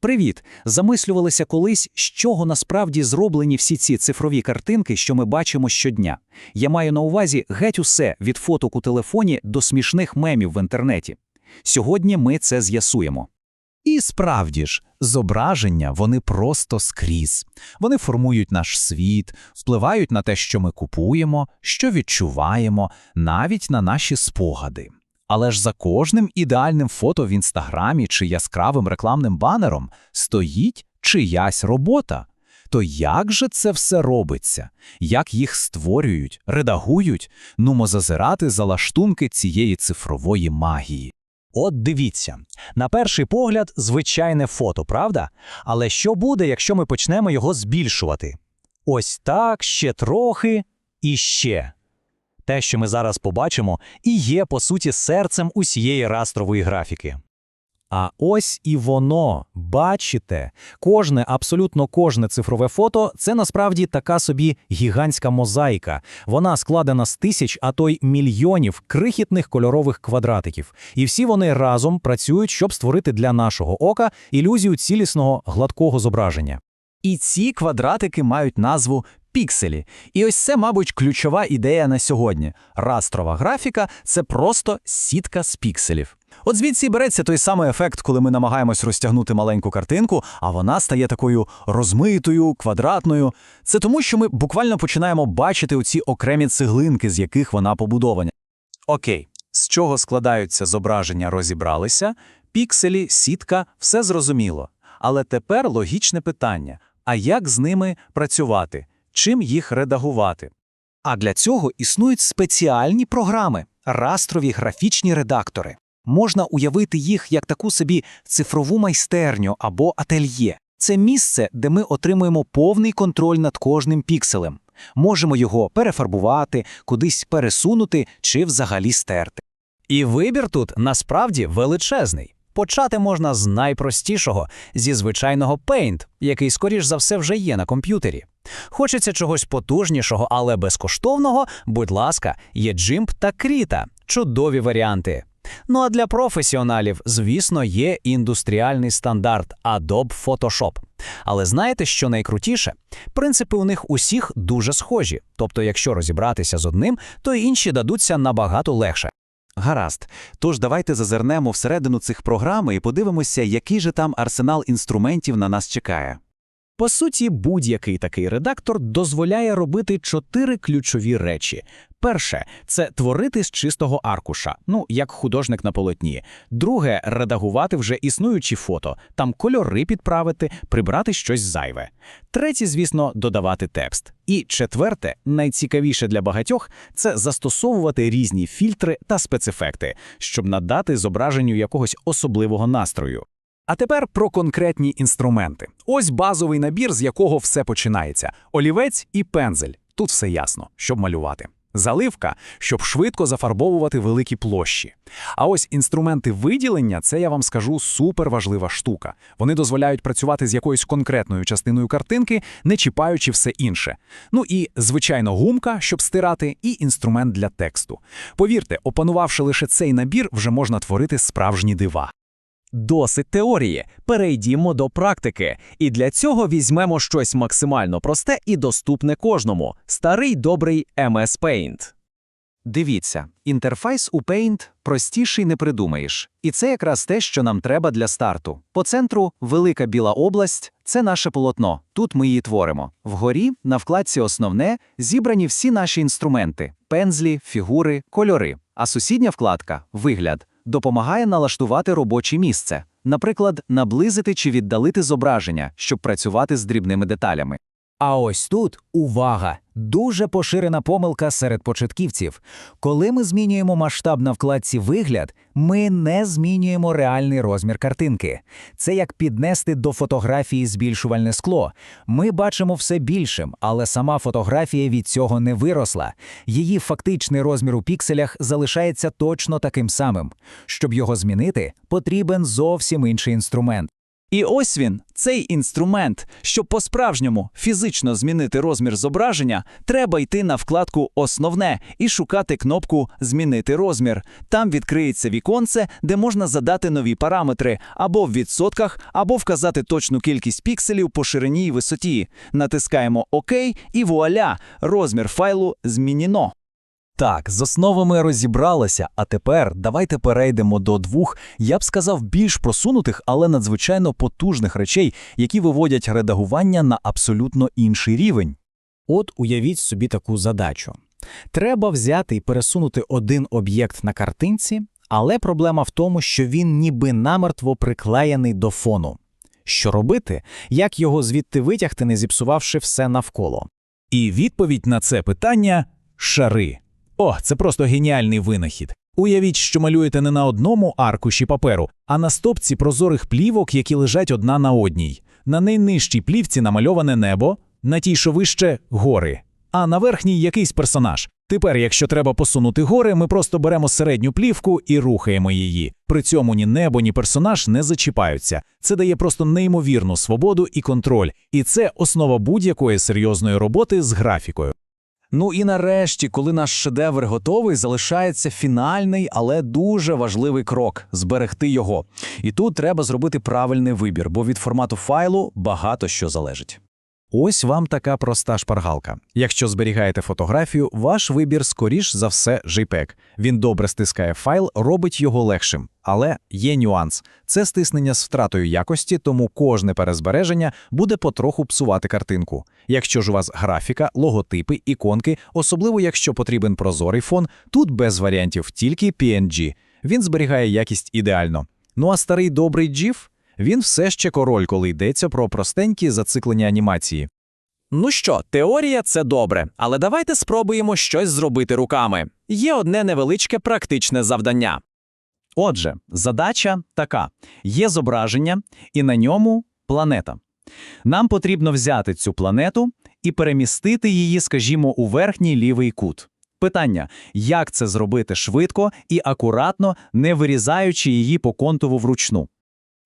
Привіт! Замислювалися колись, з чого насправді зроблені всі ці цифрові картинки, що ми бачимо щодня. Я маю на увазі геть усе від фоток у телефоні до смішних мемів в інтернеті. Сьогодні ми це з'ясуємо. І справді ж, зображення вони просто скрізь. Вони формують наш світ, впливають на те, що ми купуємо, що відчуваємо, навіть на наші спогади. Але ж за кожним ідеальним фото в інстаграмі чи яскравим рекламним банером стоїть чиясь робота. То як же це все робиться? Як їх створюють, редагують? Нумо зазирати за лаштунки цієї цифрової магії. От дивіться, на перший погляд, звичайне фото, правда? Але що буде, якщо ми почнемо його збільшувати? Ось так, ще трохи і ще. Те, що ми зараз побачимо, і є, по суті, серцем усієї растрової графіки. А ось і воно, бачите, кожне, абсолютно кожне цифрове фото це насправді така собі гігантська мозаїка. Вона складена з тисяч, а то й мільйонів крихітних кольорових квадратиків. І всі вони разом працюють, щоб створити для нашого ока ілюзію цілісного гладкого зображення. І ці квадратики мають назву пікселі. І ось це, мабуть, ключова ідея на сьогодні. Растрова графіка це просто сітка з пікселів. От звідси береться той самий ефект, коли ми намагаємось розтягнути маленьку картинку, а вона стає такою розмитою, квадратною. Це тому, що ми буквально починаємо бачити оці окремі цеглинки, з яких вона побудована. Окей, з чого складаються зображення, розібралися, пікселі, сітка, все зрозуміло. Але тепер логічне питання: а як з ними працювати? Чим їх редагувати? А для цього існують спеціальні програми растрові графічні редактори. Можна уявити їх як таку собі цифрову майстерню або ательє. Це місце, де ми отримуємо повний контроль над кожним пікселем. Можемо його перефарбувати, кудись пересунути чи взагалі стерти. І вибір тут насправді величезний. Почати можна з найпростішого, зі звичайного Paint, який, скоріш за все, вже є на комп'ютері. Хочеться чогось потужнішого, але безкоштовного, будь ласка, є Jimp та Krita – чудові варіанти. Ну а для професіоналів, звісно, є індустріальний стандарт Adobe Photoshop. Але знаєте, що найкрутіше? Принципи у них усіх дуже схожі. Тобто, якщо розібратися з одним, то інші дадуться набагато легше. Гаразд. Тож давайте зазирнемо всередину цих програм і подивимося, який же там арсенал інструментів на нас чекає. По суті, будь-який такий редактор дозволяє робити чотири ключові речі. Перше це творити з чистого аркуша, ну як художник на полотні. Друге редагувати вже існуючі фото, там кольори підправити, прибрати щось зайве. Третє, звісно, додавати текст. І четверте, найцікавіше для багатьох, це застосовувати різні фільтри та спецефекти, щоб надати зображенню якогось особливого настрою. А тепер про конкретні інструменти. Ось базовий набір, з якого все починається: олівець і пензель. Тут все ясно, щоб малювати. Заливка, щоб швидко зафарбовувати великі площі. А ось інструменти виділення це я вам скажу суперважлива штука. Вони дозволяють працювати з якоюсь конкретною частиною картинки, не чіпаючи все інше. Ну і, звичайно, гумка, щоб стирати, і інструмент для тексту. Повірте, опанувавши лише цей набір, вже можна творити справжні дива. Досить теорії. Перейдімо до практики. І для цього візьмемо щось максимально просте і доступне кожному старий добрий MS Paint. Дивіться, інтерфейс у Paint простіший не придумаєш. І це якраз те, що нам треба для старту. По центру велика біла область це наше полотно. Тут ми її творимо. Вгорі, на вкладці Основне, зібрані всі наші інструменти: пензлі, фігури, кольори. А сусідня вкладка Вигляд допомагає налаштувати робоче місце, наприклад, наблизити чи віддалити зображення, щоб працювати з дрібними деталями. А ось тут увага! Дуже поширена помилка серед початківців. Коли ми змінюємо масштаб на вкладці вигляд, ми не змінюємо реальний розмір картинки. Це як піднести до фотографії збільшувальне скло. Ми бачимо все більшим, але сама фотографія від цього не виросла. Її фактичний розмір у пікселях залишається точно таким самим. Щоб його змінити, потрібен зовсім інший інструмент. І ось він, цей інструмент. Щоб по-справжньому фізично змінити розмір зображення, треба йти на вкладку Основне і шукати кнопку Змінити розмір. Там відкриється віконце, де можна задати нові параметри або в відсотках, або вказати точну кількість пікселів по ширині і висоті. Натискаємо ОК і вуаля! Розмір файлу змінено. Так, з основами розібралися, а тепер давайте перейдемо до двох, я б сказав, більш просунутих, але надзвичайно потужних речей, які виводять редагування на абсолютно інший рівень. От уявіть собі таку задачу. Треба взяти і пересунути один об'єкт на картинці, але проблема в тому, що він ніби намертво приклеєний до фону. Що робити? Як його звідти витягти, не зіпсувавши все навколо? І відповідь на це питання шари. О, це просто геніальний винахід. Уявіть, що малюєте не на одному аркуші паперу, а на стопці прозорих плівок, які лежать одна на одній. На найнижчій плівці намальоване небо, на тій, що вище гори, а на верхній якийсь персонаж. Тепер, якщо треба посунути гори, ми просто беремо середню плівку і рухаємо її. При цьому ні небо, ні персонаж не зачіпаються. Це дає просто неймовірну свободу і контроль, і це основа будь-якої серйозної роботи з графікою. Ну і нарешті, коли наш шедевр готовий, залишається фінальний, але дуже важливий крок зберегти його. І тут треба зробити правильний вибір, бо від формату файлу багато що залежить. Ось вам така проста шпаргалка. Якщо зберігаєте фотографію, ваш вибір скоріш за все JPEG. Він добре стискає файл, робить його легшим. Але є нюанс. Це стиснення з втратою якості, тому кожне перезбереження буде потроху псувати картинку. Якщо ж у вас графіка, логотипи, іконки, особливо якщо потрібен прозорий фон, тут без варіантів тільки PNG. Він зберігає якість ідеально. Ну а старий добрий GIF? Він все ще король, коли йдеться про простенькі зациклені анімації. Ну що, теорія це добре, але давайте спробуємо щось зробити руками. Є одне невеличке практичне завдання. Отже, задача така: є зображення, і на ньому планета. Нам потрібно взяти цю планету і перемістити її, скажімо, у верхній лівий кут. Питання: як це зробити швидко і акуратно, не вирізаючи її по контуру вручну?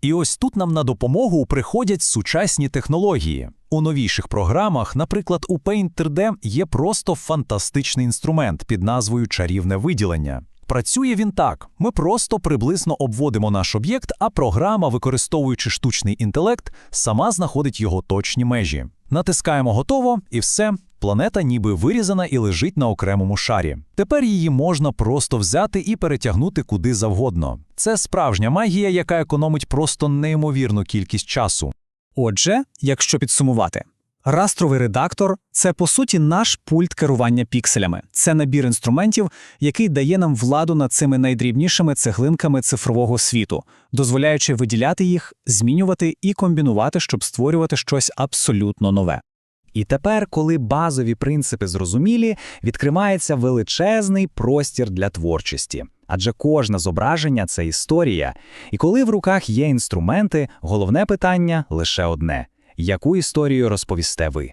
І ось тут нам на допомогу приходять сучасні технології. У новіших програмах, наприклад, у Paint 3D є просто фантастичний інструмент під назвою чарівне виділення. Працює він так: ми просто приблизно обводимо наш об'єкт, а програма, використовуючи штучний інтелект, сама знаходить його точні межі. Натискаємо готово, і все. Планета ніби вирізана і лежить на окремому шарі. Тепер її можна просто взяти і перетягнути куди завгодно. Це справжня магія, яка економить просто неймовірну кількість часу. Отже, якщо підсумувати, растровий редактор це по суті наш пульт керування пікселями. Це набір інструментів, який дає нам владу над цими найдрібнішими цеглинками цифрового світу, дозволяючи виділяти їх, змінювати і комбінувати, щоб створювати щось абсолютно нове. І тепер, коли базові принципи зрозумілі, відкривається величезний простір для творчості. Адже кожне зображення це історія. І коли в руках є інструменти, головне питання лише одне: яку історію розповісте ви?